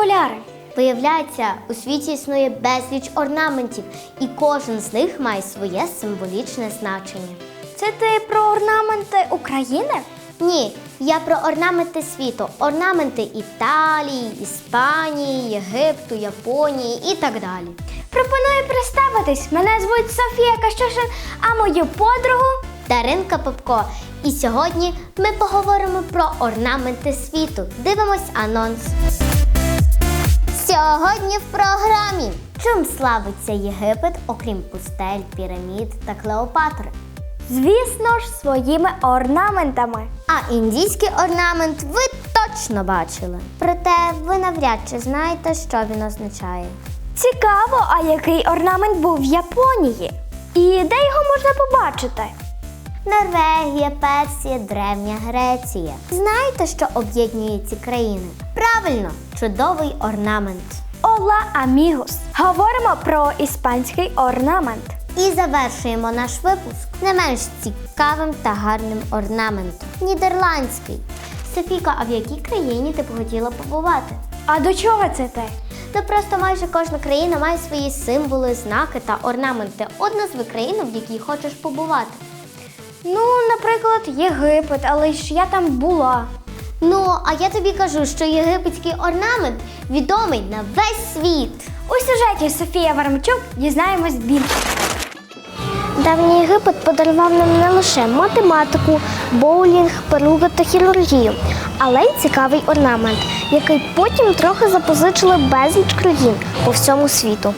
окуляри. Виявляється, у світі існує безліч орнаментів, і кожен з них має своє символічне значення. Це ти про орнаменти України? Ні, я про орнаменти світу, орнаменти Італії, Іспанії, Єгипту, Японії і так далі. Пропоную представитись. Мене звуть Софія Кащушин, а мою подругу Даринка Попко. І сьогодні ми поговоримо про орнаменти світу. Дивимось анонс. Сьогодні в програмі. Чим славиться Єгипет, окрім пустель, пірамід та Клеопатри? Звісно ж, своїми орнаментами. А індійський орнамент ви точно бачили. Проте ви навряд чи знаєте, що він означає. Цікаво, а який орнамент був в Японії? І де його можна побачити? Норвегія, Персія, Древня Греція. Знаєте, що об'єднує ці країни? Правильно, чудовий орнамент. Ола амігус. Говоримо про іспанський орнамент. І завершуємо наш випуск не менш цікавим та гарним орнаментом. Нідерландський. Софіка, а в якій країні ти б хотіла побувати? А до чого це ти? Ну просто майже кожна країна має свої символи, знаки та орнаменти. От назви країну, в якій хочеш побувати. Ну, наприклад, Єгипет, але ж я там була. Ну, а я тобі кажу, що єгипетський орнамент відомий на весь світ. У сюжеті Софія Варамчук дізнаємось більше. Давній Єгипет подарував нам не лише математику, боулінг, перуги та хірургію, але й цікавий орнамент, який потім трохи запозичили безліч країн по всьому світу.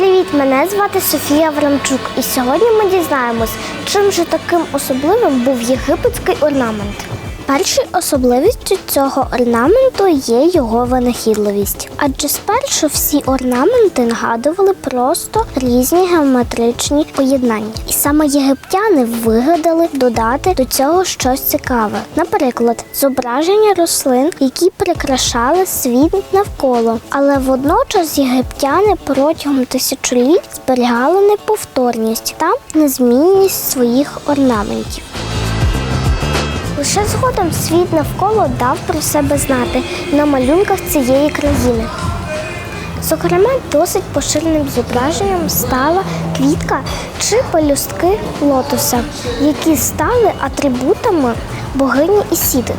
Привіт, мене звати Софія Врамчук, і сьогодні ми дізнаємось, чим же таким особливим був єгипетський орнамент. Першою особливістю цього орнаменту є його винахідливість, адже спершу всі орнаменти нагадували просто різні геометричні поєднання. І саме єгиптяни вигадали додати до цього щось цікаве. Наприклад, зображення рослин, які прикрашали світ навколо. Але водночас єгиптяни протягом тисячоліть зберігали неповторність та незмінність своїх орнаментів. Лише згодом світ навколо дав про себе знати на малюнках цієї країни. Зокрема, досить поширеним зображенням стала квітка чи пелюстки лотоса, які стали атрибутами богині Ісіди.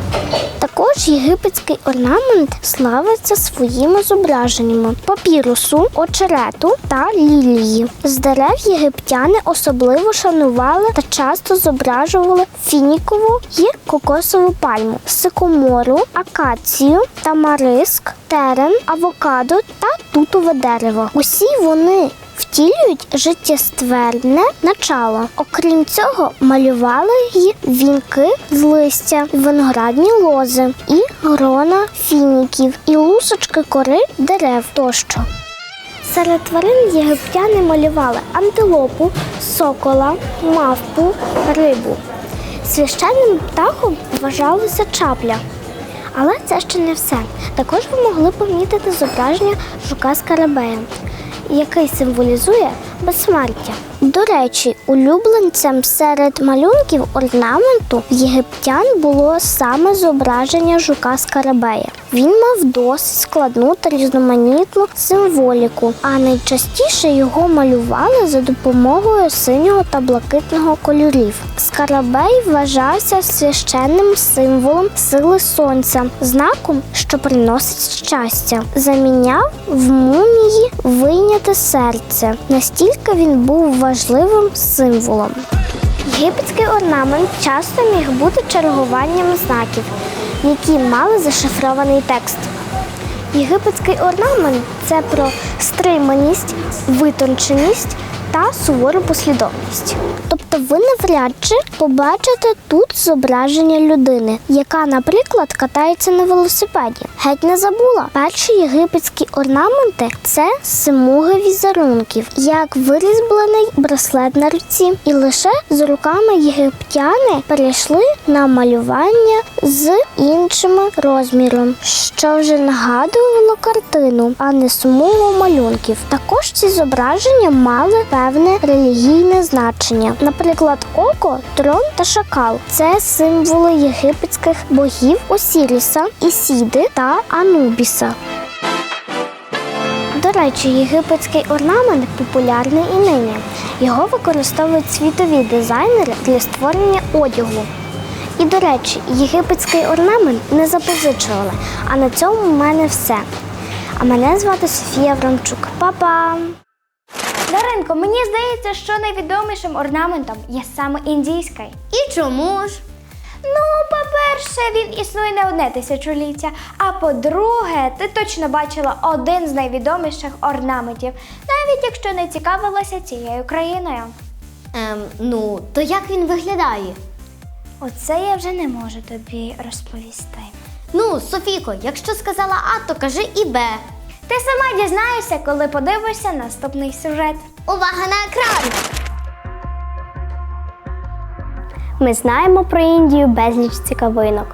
Також єгипетський орнамент славиться своїми зображеннями папірусу, очерету та лілії. З дерев єгиптяни особливо шанували та часто зображували фінікову і кокосову пальму, сикомору, акацію, тамариск, терен, авокадо та тутове дерево. Усі вони втілюють життєстверне начало. Окрім цього, малювали й вінки з листя, виноградні лози, і грона фініків, і лусочки кори дерев тощо. Серед тварин єгиптяни малювали антилопу, сокола, мавпу, рибу. Священним птахом вважалася чапля. Але це ще не все. Також ви могли помітити зображення жука Скарабея, який символізує безсмертя. До речі, улюбленцем серед малюнків орнаменту єгиптян було саме зображення жука Скарабея. Він мав досить складну та різноманітну символіку, а найчастіше його малювали за допомогою синього та блакитного кольорів. Скарабей вважався священним символом сили сонця, знаком, що приносить щастя. Заміняв в мумії вийняте серце. Настільки він був важливим символом. Єгипетський орнамент часто міг бути чергуванням знаків, які мали зашифрований текст. Єгипетський орнамент це про стриманість, витонченість та сувору послідовність. Тобто ви навряд чи побачите тут зображення людини, яка, наприклад, катається на велосипеді. Геть не забула. Перші єгипетські орнаменти це смуги візерунків, як вирізблений браслет на руці. І лише з руками єгиптяни перейшли на малювання з іншим розміром, що вже нагадувало картину, а не смугу малюнків. Також ці зображення мали певне релігійне значення. Наприклад, око, трон та шакал це символи єгипетських богів Осіріса, Ісіди та Анубіса. До речі, єгипетський орнамент популярний і нині. Його використовують світові дизайнери для створення одягу. І, до речі, єгипетський орнамент не запозичували. А на цьому в мене все. А мене звати Софія Врамчук. Па-па! Даринко, мені здається, що найвідомішим орнаментом є саме індійський. І чому ж? Ну, по-перше, він існує не одне тисячоліття. А по-друге, ти точно бачила один з найвідоміших орнаментів, навіть якщо не цікавилася цією країною. Ем, ну, то як він виглядає? Оце я вже не можу тобі розповісти. Ну, Софійко, якщо сказала А, то кажи і Б. Ти сама дізнаєшся, коли подивишся наступний сюжет. Увага на екран! Ми знаємо про Індію безліч цікавинок.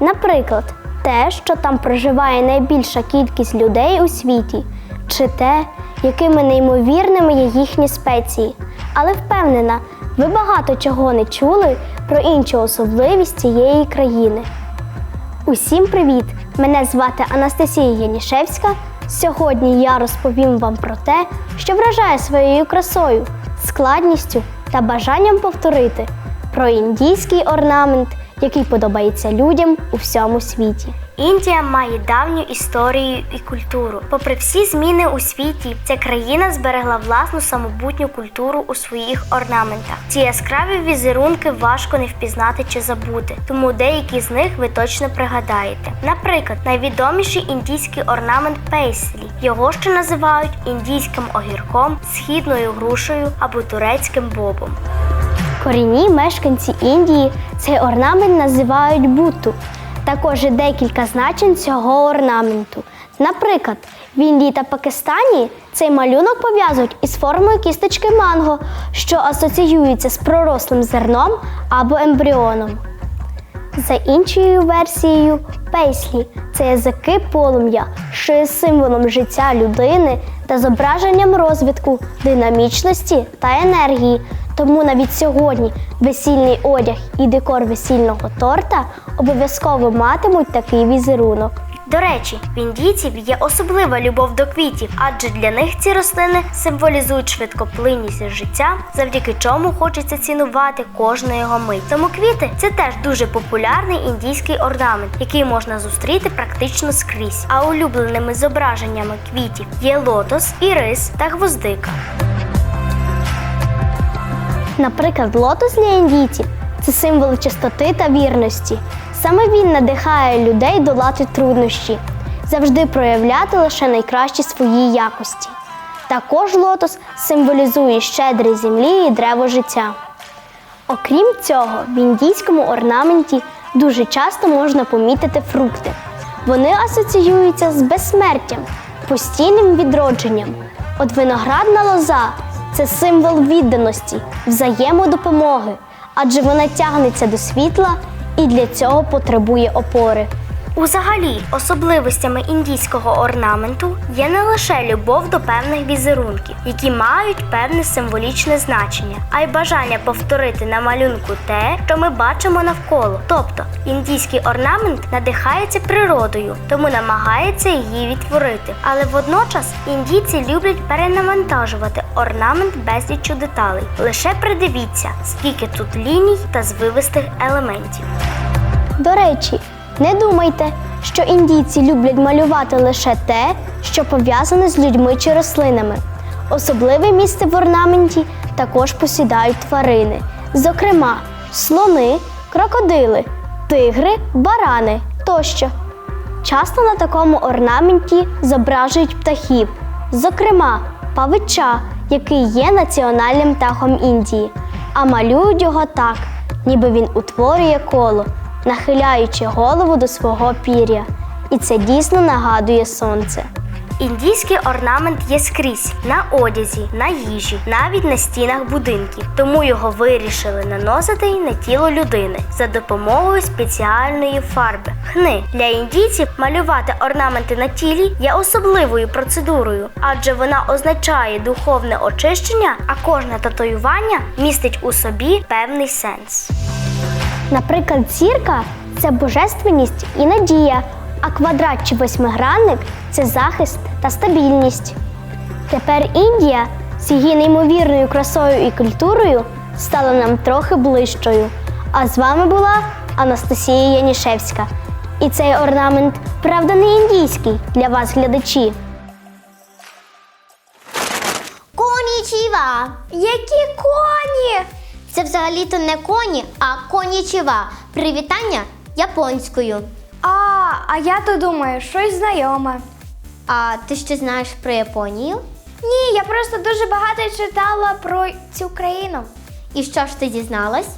Наприклад, те, що там проживає найбільша кількість людей у світі, чи те, якими неймовірними є їхні спеції. Але впевнена, ви багато чого не чули про іншу особливість цієї країни. Усім привіт! Мене звати Анастасія Янішевська. Сьогодні я розповім вам про те, що вражає своєю красою, складністю та бажанням повторити про індійський орнамент, який подобається людям у всьому світі. Індія має давню історію і культуру. Попри всі зміни у світі, ця країна зберегла власну самобутню культуру у своїх орнаментах. Ці яскраві візерунки важко не впізнати чи забути, тому деякі з них ви точно пригадаєте. Наприклад, найвідоміший індійський орнамент пейслі. Його ще називають індійським огірком, східною грушею або турецьким бобом. Корінні мешканці Індії цей орнамент називають буту. Також є декілька значень цього орнаменту. Наприклад, в Індії та Пакистані цей малюнок пов'язують із формою кісточки манго, що асоціюється з пророслим зерном або ембріоном. За іншою версією, пейслі це язики полум'я, що є символом життя людини та зображенням розвитку, динамічності та енергії. Тому навіть сьогодні весільний одяг і декор весільного торта обов'язково матимуть такий візерунок. До речі, в індійців є особлива любов до квітів, адже для них ці рослини символізують швидкоплинність життя, завдяки чому хочеться цінувати кожну його мить. Тому квіти це теж дуже популярний індійський орнамент, який можна зустріти практично скрізь. А улюбленими зображеннями квітів є лотос, ірис та гвоздика. Наприклад, лотос для індійців це символ чистоти та вірності. Саме він надихає людей долати труднощі, завжди проявляти лише найкращі свої якості. Також лотос символізує щедрі землі і древо життя. Окрім цього, в індійському орнаменті дуже часто можна помітити фрукти. Вони асоціюються з безсмертям, постійним відродженням. От виноградна лоза це символ відданості, взаємодопомоги, адже вона тягнеться до світла і для цього потребує опори. Узагалі, особливостями індійського орнаменту є не лише любов до певних візерунків, які мають певне символічне значення, а й бажання повторити на малюнку те, що ми бачимо навколо. Тобто індійський орнамент надихається природою, тому намагається її відтворити. Але водночас індійці люблять перенавантажувати орнамент безліччю деталей. Лише придивіться, скільки тут ліній та звивистих елементів. До речі, не думайте, що індійці люблять малювати лише те, що пов'язане з людьми чи рослинами. Особливе місце в орнаменті також посідають тварини, зокрема, слони, крокодили, тигри, барани тощо. Часто на такому орнаменті зображують птахів, зокрема, павича, який є національним птахом Індії, а малюють його так, ніби він утворює коло, нахиляючи голову до свого пір'я. І це дійсно нагадує сонце. Індійський орнамент є скрізь на одязі, на їжі, навіть на стінах будинків. Тому його вирішили наносити й на тіло людини за допомогою спеціальної фарби. Хни для індійців малювати орнаменти на тілі є особливою процедурою, адже вона означає духовне очищення, а кожне татуювання містить у собі певний сенс. Наприклад, зірка це божественність і надія, а квадрат чи восьмигранник це захист та стабільність. Тепер Індія з її неймовірною красою і культурою стала нам трохи ближчою. А з вами була Анастасія Янішевська. І цей орнамент, правда, не індійський для вас, глядачі. Конічіва! Які коні! Це взагалі-то не коні, а конічіва. Привітання японською. А, а я то думаю, щось знайоме. А ти що знаєш про Японію? Ні, я просто дуже багато читала про цю країну. І що ж ти дізналась?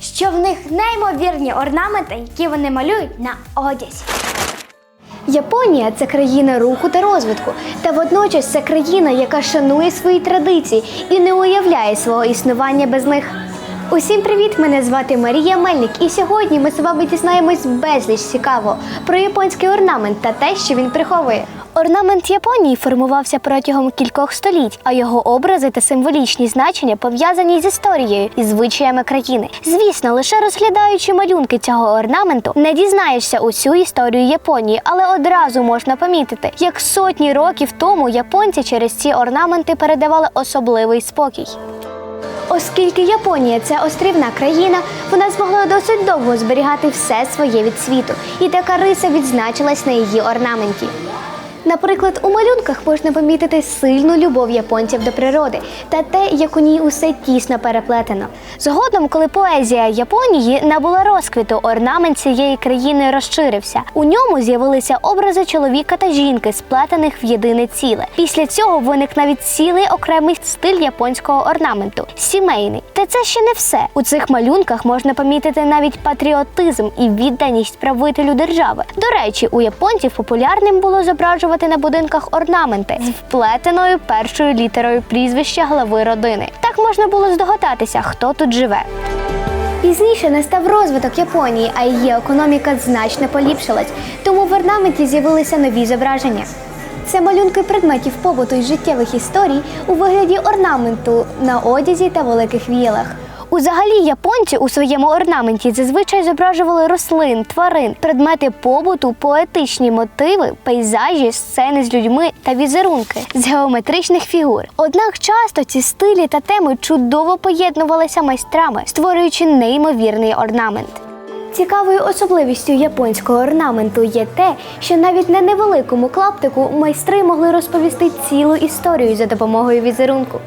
Що в них неймовірні орнаменти, які вони малюють на одязі. Японія це країна руху та розвитку, та водночас це країна, яка шанує свої традиції і не уявляє свого існування без них. Усім привіт! Мене звати Марія Мельник, і сьогодні ми з вами дізнаємось безліч цікавого про японський орнамент та те, що він приховує. Орнамент Японії формувався протягом кількох століть, а його образи та символічні значення пов'язані з історією і звичаями країни. Звісно, лише розглядаючи малюнки цього орнаменту, не дізнаєшся усю історію Японії, але одразу можна помітити, як сотні років тому японці через ці орнаменти передавали особливий спокій. Оскільки Японія це острівна країна, вона змогла досить довго зберігати все своє від світу, і така риса відзначилась на її орнаменті. Наприклад, у малюнках можна помітити сильну любов японців до природи та те, як у ній усе тісно переплетено. Згодом, коли поезія Японії набула розквіту, орнамент цієї країни розширився. У ньому з'явилися образи чоловіка та жінки, сплетених в єдине ціле. Після цього виник навіть цілий окремий стиль японського орнаменту сімейний. Та це ще не все. У цих малюнках можна помітити навіть патріотизм і відданість правителю держави. До речі, у японців популярним було зображувати на будинках орнаменти з вплетеною першою літерою прізвища глави родини. Так можна було здогадатися, хто тут живе. Пізніше настав розвиток Японії, а її економіка значно поліпшилась, тому в орнаменті з'явилися нові зображення. Це малюнки предметів побуту і життєвих історій у вигляді орнаменту на одязі та великих віялах. Узагалі японці у своєму орнаменті зазвичай зображували рослин, тварин, предмети побуту, поетичні мотиви, пейзажі, сцени з людьми та візерунки з геометричних фігур. Однак часто ці стилі та теми чудово поєднувалися майстрами, створюючи неймовірний орнамент. Цікавою особливістю японського орнаменту є те, що навіть на невеликому клаптику майстри могли розповісти цілу історію за допомогою візерунку.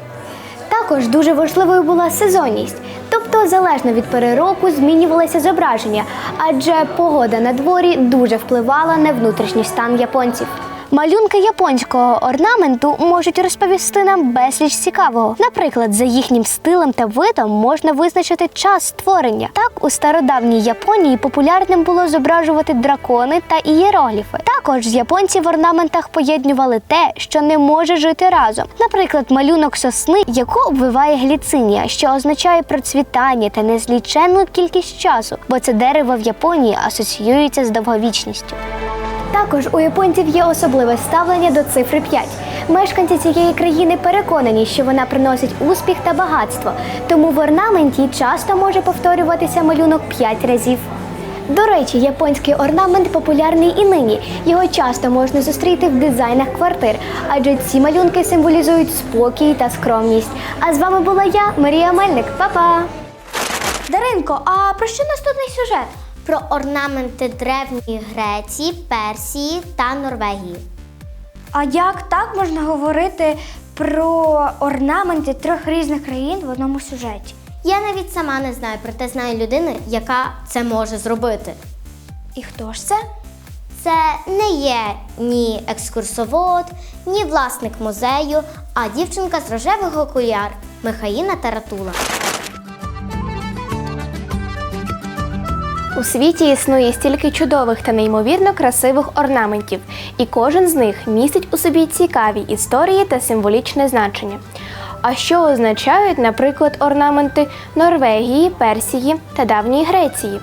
Також дуже важливою була сезонність, тобто залежно від перероку року змінювалося зображення, адже погода на дворі дуже впливала на внутрішній стан японців. Малюнки японського орнаменту можуть розповісти нам безліч цікавого. Наприклад, за їхнім стилем та видом можна визначити час створення. Так, у стародавній Японії популярним було зображувати дракони та ієрогліфи. Також з японці в орнаментах поєднували те, що не може жити разом. Наприклад, малюнок сосни, яку обвиває гліцинія, що означає процвітання та незліченну кількість часу, бо це дерево в Японії асоціюється з довговічністю. Також у японців є особливе ставлення до цифри 5. Мешканці цієї країни переконані, що вона приносить успіх та багатство, тому в орнаменті часто може повторюватися малюнок 5 разів. До речі, японський орнамент популярний і нині. Його часто можна зустріти в дизайнах квартир, адже ці малюнки символізують спокій та скромність. А з вами була я, Марія Мельник. Па-па! Даринко, а про що наступний сюжет? Про орнаменти древньої Греції, Персії та Норвегії. А як так можна говорити про орнаменти трьох різних країн в одному сюжеті? Я навіть сама не знаю, проте знаю людину, яка це може зробити. І хто ж це? Це не є ні екскурсовод, ні власник музею, а дівчинка з рожевих окуляр Михаїна Таратула. У світі існує стільки чудових та неймовірно красивих орнаментів, і кожен з них містить у собі цікаві історії та символічне значення. А що означають, наприклад, орнаменти Норвегії, Персії та давньої Греції?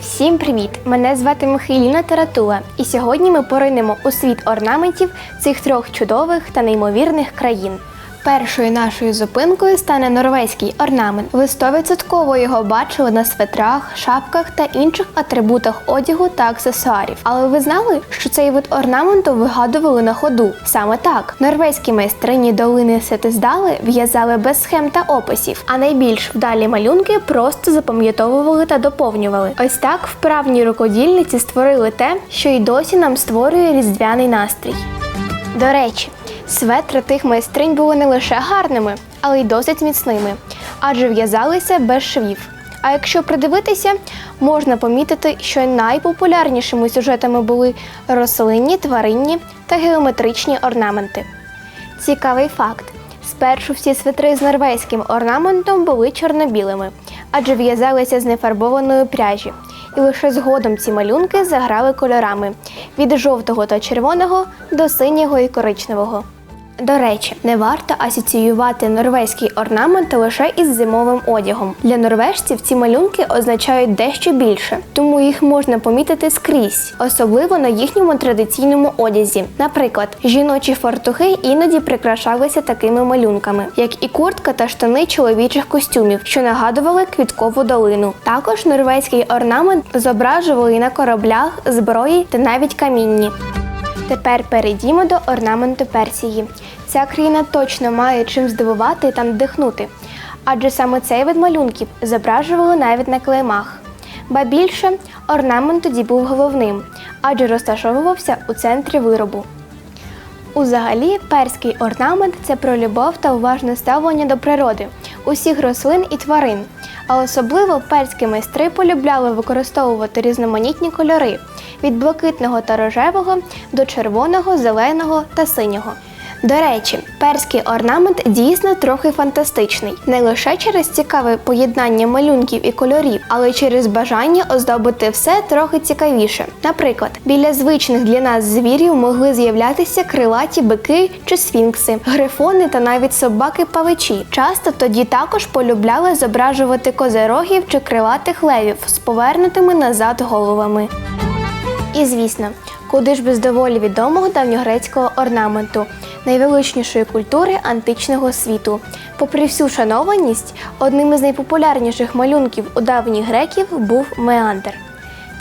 Всім привіт! Мене звати Михайліна Таратула, і сьогодні ми поринемо у світ орнаментів цих трьох чудових та неймовірних країн. Першою нашою зупинкою стане норвезький орнамент. Ви 100% його бачили на светрах, шапках та інших атрибутах одягу та аксесуарів. Але ви знали, що цей вид орнаменту вигадували на ходу? Саме так, норвезькі майстрині долини Сетиздали в'язали без схем та описів, а найбільш вдалі малюнки просто запам'ятовували та доповнювали. Ось так вправні рукодільниці створили те, що й досі нам створює різдвяний настрій. До речі, светри тих майстринь були не лише гарними, але й досить міцними, адже в'язалися без швів. А якщо придивитися, можна помітити, що найпопулярнішими сюжетами були рослинні, тваринні та геометричні орнаменти. Цікавий факт: спершу всі свитри з норвезьким орнаментом були чорно-білими, адже в'язалися з нефарбованої пряжі. І лише згодом ці малюнки заграли кольорами від жовтого та червоного до синього і коричневого. До речі, не варто асоціювати норвезький орнамент лише із зимовим одягом. Для норвежців ці малюнки означають дещо більше, тому їх можна помітити скрізь, особливо на їхньому традиційному одязі. Наприклад, жіночі фартухи іноді прикрашалися такими малюнками, як і куртка та штани чоловічих костюмів, що нагадували квіткову долину. Також норвезький орнамент зображували на кораблях, зброї та навіть камінні. Тепер перейдімо до орнаменту Персії. Ця країна точно має чим здивувати та надихнути, адже саме цей вид малюнків зображували навіть на клеймах. Ба більше, орнамент тоді був головним, адже розташовувався у центрі виробу. Узагалі, перський орнамент це про любов та уважне ставлення до природи, усіх рослин і тварин. А особливо перські майстри полюбляли використовувати різноманітні кольори від блакитного та рожевого до червоного, зеленого та синього. До речі, перський орнамент дійсно трохи фантастичний, не лише через цікаве поєднання малюнків і кольорів, але й через бажання оздобити все трохи цікавіше. Наприклад, біля звичних для нас звірів могли з'являтися крилаті бики чи сфінкси, грифони та навіть собаки-павичі. Часто тоді також полюбляли зображувати козерогів чи крилатих левів з повернутими назад головами. І звісно, куди ж без доволі відомого давньогрецького орнаменту, найвеличнішої культури античного світу. Попри всю шанованість, одним із найпопулярніших малюнків у давніх греків був меандр.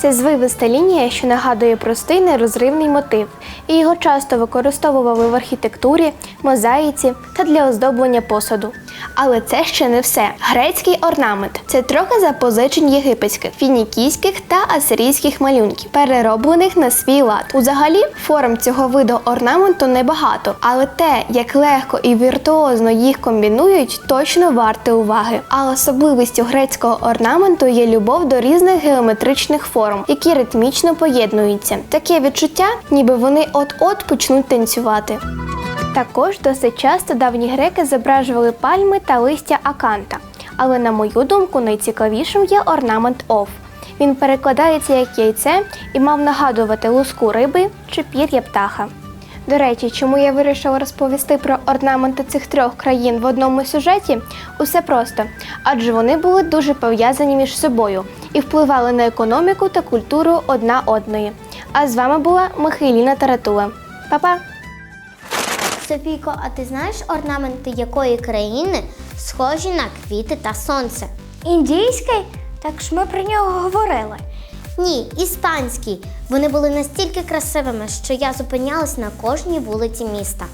Це звивиста лінія, що нагадує простий нерозривний мотив, і його часто використовували в архітектурі, мозаїці та для оздоблення посуду. Але це ще не все. Грецький орнамент це трохи запозичень єгипетських, фінікійських та асирійських малюнків, перероблених на свій лад. Узагалі, форм цього виду орнаменту небагато, але те, як легко і віртуозно їх комбінують, точно варте уваги. А особливістю грецького орнаменту є любов до різних геометричних форм, які ритмічно поєднуються. Таке відчуття, ніби вони от-от почнуть танцювати. Також досить часто давні греки зображували пальми та листя аканта. Але, на мою думку, найцікавішим є орнамент ов. Він перекладається як яйце і мав нагадувати луску риби чи пір'я птаха. До речі, чому я вирішила розповісти про орнаменти цих трьох країн в одному сюжеті? Усе просто, адже вони були дуже пов'язані між собою і впливали на економіку та культуру одна одної. А з вами була Михайліна Таратула. Па-па! Софійко, а ти знаєш орнаменти якої країни схожі на квіти та сонце? Індійський? Так ж ми про нього говорили. Ні, іспанський. Вони були настільки красивими, що я зупинялась на кожній вулиці міста.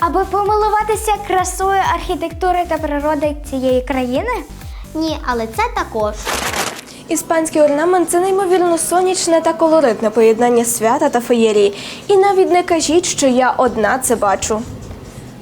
Аби помилуватися красою архітектури та природи цієї країни? Ні, але це також. Іспанський орнамент це неймовірно сонячне та колоритне поєднання свята та феєрії. І навіть не кажіть, що я одна це бачу.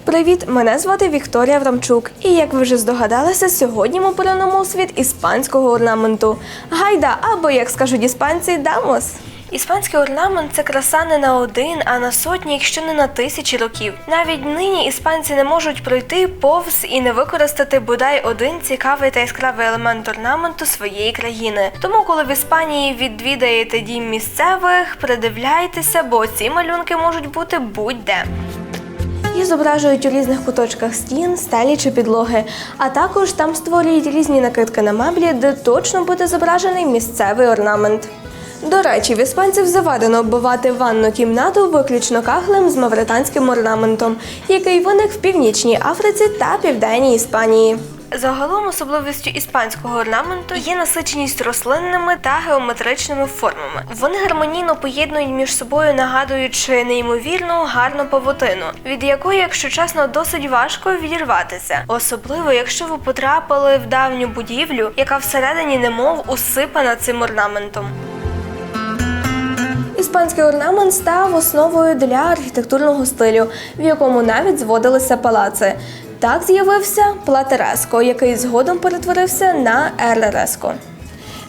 Привіт, мене звати Вікторія Врамчук, і як ви вже здогадалися, сьогодні ми поринемо у світ іспанського орнаменту. Гайда, або як скажуть іспанці, дамос. Іспанський орнамент це краса не на один, а на сотні, якщо не на тисячі років. Навіть нині іспанці не можуть пройти повз і не використати бодай один цікавий та яскравий елемент орнаменту своєї країни. Тому, коли в Іспанії відвідаєте дім місцевих, придивляйтеся, бо ці малюнки можуть бути будь-де. Їх зображують у різних куточках стін, стелі чи підлоги, а також там створюють різні накидки на меблі, де точно буде зображений місцевий орнамент. До речі, в іспанців заведено оббивати ванну кімнату виключно кахлем з мавританським орнаментом, який виник в північній Африці та південній Іспанії. Загалом особливістю іспанського орнаменту є насиченість рослинними та геометричними формами. Вони гармонійно поєднують між собою, нагадуючи неймовірну гарну павутину, від якої, якщо чесно, досить важко відірватися, особливо якщо ви потрапили в давню будівлю, яка всередині немов усипана цим орнаментом. Іспанський орнамент став основою для архітектурного стилю, в якому навіть зводилися палаци. Так з'явився Платереско, який згодом перетворився на Еререско.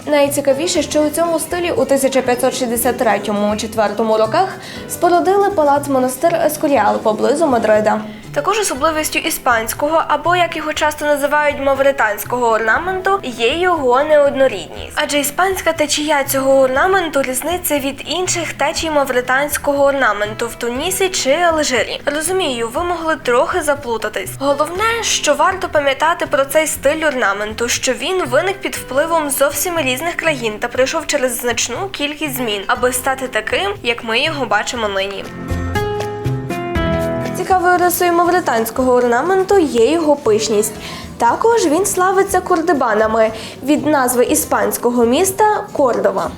Найцікавіше, що у цьому стилі у 1563-4 роках спорудили палац-монастир Ескоріал поблизу Мадрида. Також особливістю іспанського, або як його часто називають мавританського орнаменту, є його неоднорідність. Адже іспанська течія цього орнаменту різниця від інших течій мавританського орнаменту в Тунісі чи Алжирі. Розумію, ви могли трохи заплутатись. Головне, що варто пам'ятати про цей стиль орнаменту, що він виник під впливом зовсім різних країн та пройшов через значну кількість змін, аби стати таким, як ми його бачимо нині. Цікавою рисою мавританського орнаменту є його пишність. Також він славиться кордебанами від назви іспанського міста Кордова.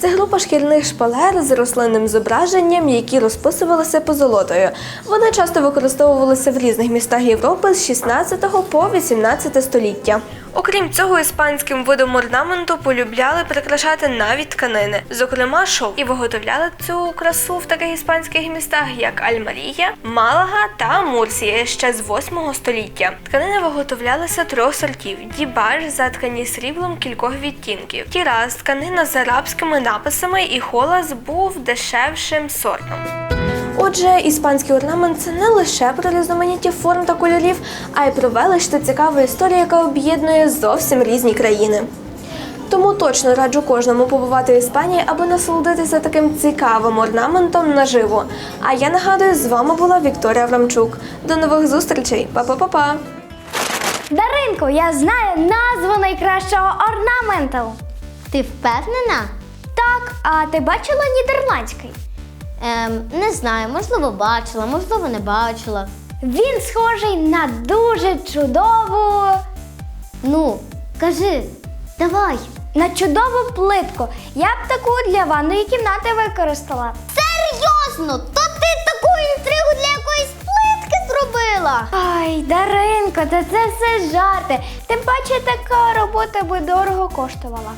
Це група шкірних шпалер з рослинним зображенням, які розписувалися позолотою. Вони часто використовувалися в різних містах Європи з 16 по 18 століття. Окрім цього, іспанським видом орнаменту полюбляли прикрашати навіть тканини, зокрема шов, і виготовляли цю красу в таких іспанських містах, як Альмарія, Малага та Мурсія ще з 8 століття. Тканини виготовлялися трьох сортів: дібаж, заткані сріблом кількох відтінків, тіраз, тканина з арабськими написами, і холас був дешевшим сортом. Отже, іспанський орнамент це не лише про різноманіття форм та кольорів, а й про велич та цікаву історію, яка об'єднує зовсім різні країни. Тому точно раджу кожному побувати в Іспанії, аби насолодитися таким цікавим орнаментом наживо. А я нагадую, з вами була Вікторія Аврамчук. До нових зустрічей, Па-па-па-па! Даринко, я знаю назву найкращого орнаменту. Ти впевнена? Так, а ти бачила нідерландський? Ем, не знаю, можливо, бачила, можливо, не бачила. Він схожий на дуже чудову, Ну, кажи, давай. на чудову плитку. Я б таку для ванної кімнати використала. Серйозно, то ти таку інтригу для якоїсь плитки зробила. Ай, Даринко, та це все жарти. Тим паче така робота би дорого коштувала.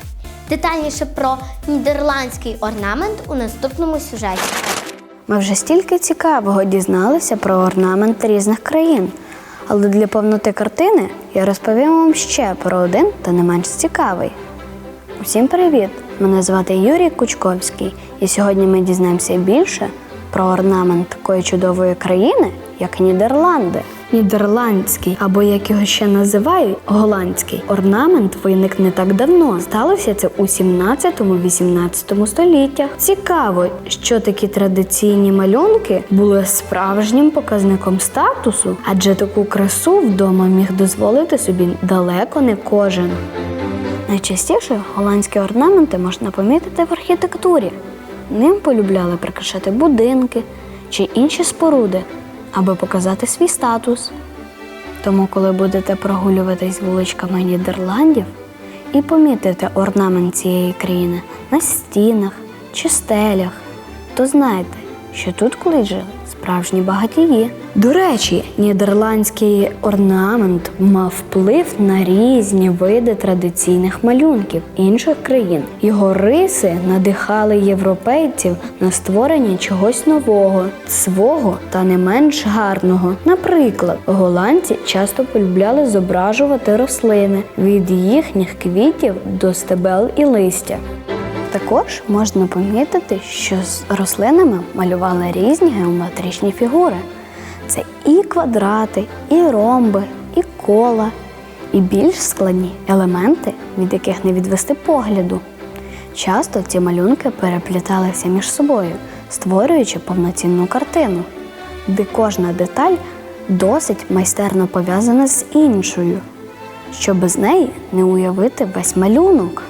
Детальніше про нідерландський орнамент у наступному сюжеті. Ми вже стільки цікавого дізналися про орнамент різних країн. Але для повноти картини я розповім вам ще про один та не менш цікавий. Усім привіт! Мене звати Юрій Кучковський, і сьогодні ми дізнаємося більше про орнамент такої чудової країни, як Нідерланди. Нідерландський, або як його ще називають, голландський орнамент виник не так давно. Сталося це у 17-18 століттях. Цікаво, що такі традиційні малюнки були справжнім показником статусу, адже таку красу вдома міг дозволити собі далеко не кожен. Найчастіше голландські орнаменти можна помітити в архітектурі. Ним полюбляли прикрашати будинки чи інші споруди, аби показати свій статус. Тому, коли будете прогулюватись вуличками Нідерландів і помітите орнамент цієї країни на стінах чи стелях, то знайте, що тут колись жили справжні багатії. До речі, нідерландський орнамент мав вплив на різні види традиційних малюнків інших країн. Його риси надихали європейців на створення чогось нового, свого та не менш гарного. Наприклад, голландці часто полюбляли зображувати рослини від їхніх квітів до стебел і листя. Також можна помітити, що з рослинами малювали різні геометричні фігури. Це і квадрати, і ромби, і кола, і більш складні елементи, від яких не відвести погляду. Часто ці малюнки перепліталися між собою, створюючи повноцінну картину, де кожна деталь досить майстерно пов'язана з іншою, щоб без неї не уявити весь малюнок.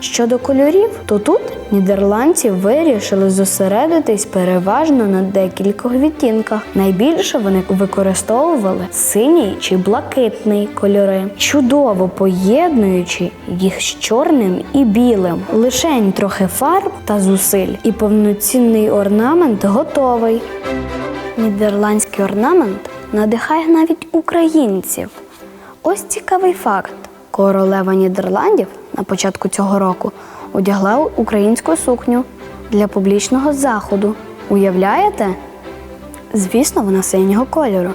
Щодо кольорів, то тут нідерландці вирішили зосередитись переважно на декількох відтінках. Найбільше вони використовували синій чи блакитний кольори, чудово поєднуючи їх з чорним і білим. Лишень трохи фарб та зусиль, і повноцінний орнамент готовий. Нідерландський орнамент надихає навіть українців. Ось цікавий факт: королева Нідерландів на початку цього року одягла українську сукню для публічного заходу. Уявляєте? Звісно, вона синього кольору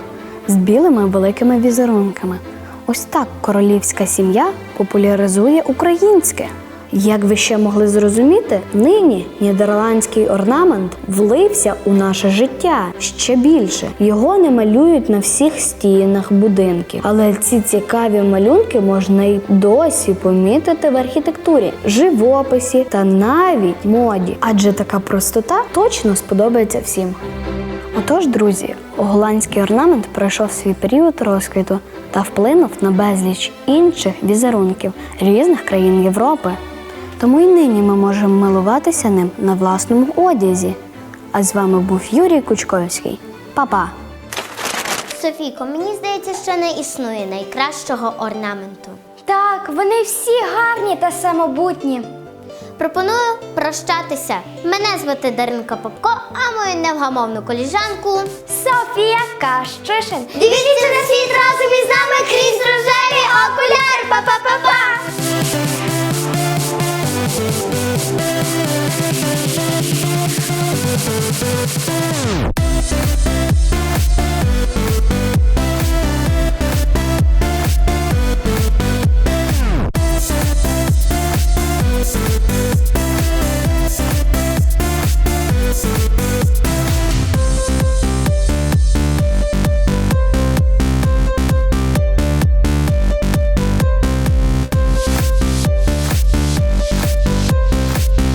з білими великими візерунками. Ось так королівська сім'я популяризує українське. Як ви ще могли зрозуміти, нині нідерландський орнамент влився у наше життя ще більше. Його не малюють на всіх стінах будинків, але ці цікаві малюнки можна й досі помітити в архітектурі, живописі та навіть моді. Адже така простота точно сподобається всім. Отож, друзі, голландський орнамент пройшов свій період розквіту та вплинув на безліч інших візерунків різних країн Європи. Тому і нині ми можемо милуватися ним на власному одязі. А з вами був Юрій Кучковський. Па-па! Софійко, мені здається, що не існує найкращого орнаменту. Так, вони всі гарні та самобутні. Пропоную прощатися. Мене звати Даринка Попко, а мою невгамовну коліжанку. Софія Кащишин. Дивіться на світ разом із нами крізь рожеві окуляри. Па-па-па-па!